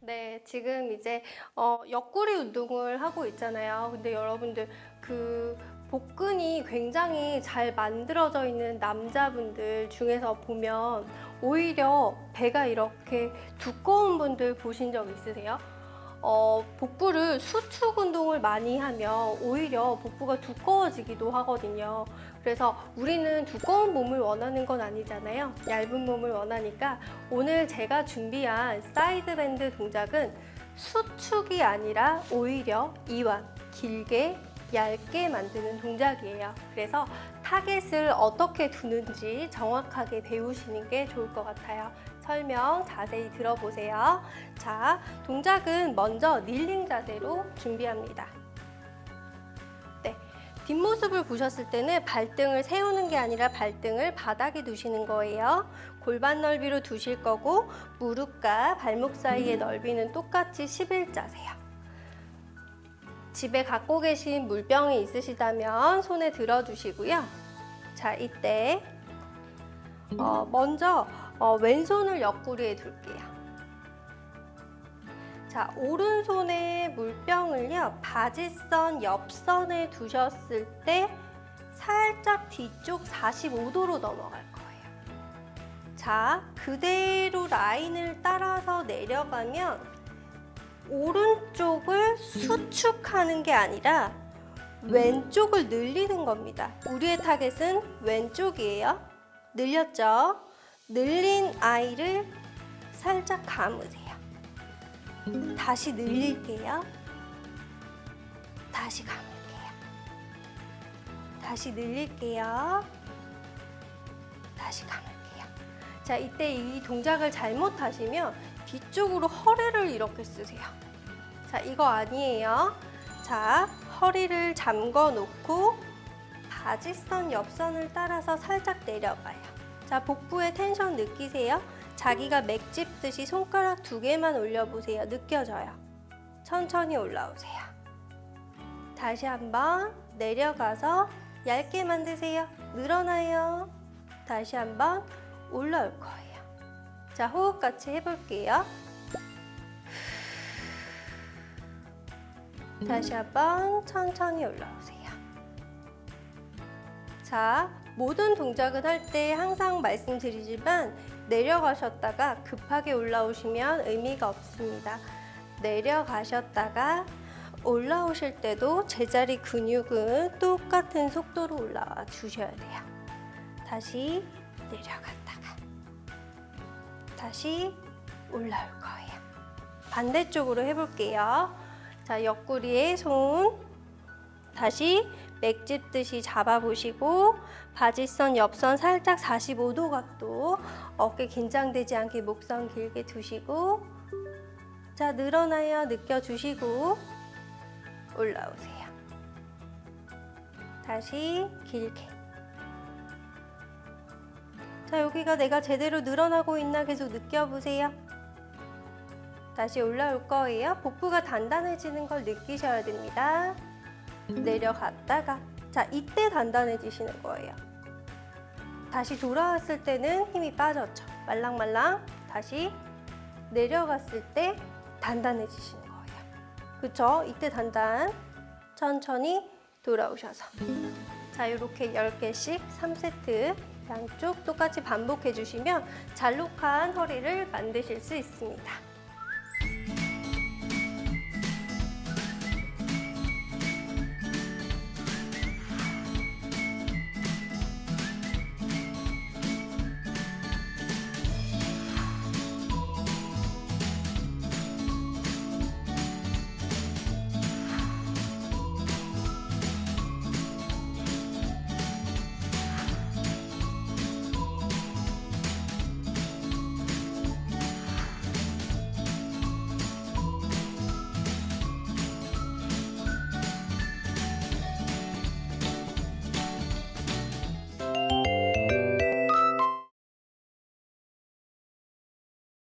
네, 지금 이제 어, 옆구리 운동을 하고 있잖아요. 근데 여러분들 그 복근이 굉장히 잘 만들어져 있는 남자분들 중에서 보면 오히려 배가 이렇게 두꺼운 분들 보신 적 있으세요? 어, 복부를 수축 운동을 많이 하면 오히려 복부가 두꺼워지기도 하거든요. 그래서 우리는 두꺼운 몸을 원하는 건 아니잖아요. 얇은 몸을 원하니까 오늘 제가 준비한 사이드 밴드 동작은 수축이 아니라 오히려 이완, 길게, 얇게 만드는 동작이에요. 그래서 타겟을 어떻게 두는지 정확하게 배우시는 게 좋을 것 같아요. 설명 자세히 들어보세요. 자, 동작은 먼저 닐링 자세로 준비합니다. 네. 뒷모습을 보셨을 때는 발등을 세우는 게 아니라 발등을 바닥에 두시는 거예요. 골반 넓이로 두실 거고 무릎과 발목 사이의 넓이는 똑같이 11자세요. 집에 갖고 계신 물병이 있으시다면 손에 들어두시고요. 자, 이때 어, 먼저 어, 왼손을 옆구리에 둘게요. 자, 오른손에 물병을요, 바지선 옆선에 두셨을 때 살짝 뒤쪽 45도로 넘어갈 거예요. 자, 그대로 라인을 따라서 내려가면 오른쪽을 수축하는 게 아니라 왼쪽을 늘리는 겁니다. 우리의 타겟은 왼쪽이에요. 늘렸죠? 늘린 아이를 살짝 감으세요. 다시 늘릴게요. 다시 감을게요. 다시 늘릴게요. 다시 감을게요. 자, 이때 이 동작을 잘못하시면 뒤쪽으로 허리를 이렇게 쓰세요. 자, 이거 아니에요. 자, 허리를 잠궈 놓고 바지선 옆선을 따라서 살짝 내려가요. 자, 복부에 텐션 느끼세요? 자기가 맥 짚듯이 손가락 두 개만 올려보세요. 느껴져요. 천천히 올라오세요. 다시 한번 내려가서 얇게 만드세요. 늘어나요. 다시 한번 올라올 거예요. 자, 호흡 같이 해볼게요. 다시 한번 천천히 올라오세요. 자, 모든 동작을 할때 항상 말씀드리지만 내려가셨다가 급하게 올라오시면 의미가 없습니다. 내려가셨다가 올라오실 때도 제자리 근육은 똑같은 속도로 올라와 주셔야 돼요. 다시 내려갔다가 다시 올라올 거예요. 반대쪽으로 해볼게요. 자, 옆구리에 손 다시 맥 짚듯이 잡아보시고 바지선 옆선 살짝 45도 각도 어깨 긴장되지 않게 목선 길게 두시고 자 늘어나요. 느껴주시고 올라오세요. 다시 길게. 자 여기가 내가 제대로 늘어나고 있나 계속 느껴보세요. 다시 올라올 거예요. 복부가 단단해지는 걸 느끼셔야 됩니다 내려갔다가 자 이때 단단해지시는 거예요. 다시 돌아왔을 때는 힘이 빠졌죠. 말랑말랑 다시 내려갔을 때 단단해지시는 거예요. 그쵸? 이때 단단 천천히 돌아오셔서 자 이렇게 10개씩 3세트 양쪽 똑같이 반복해 주시면 잘록한 허리를 만드실 수 있습니다.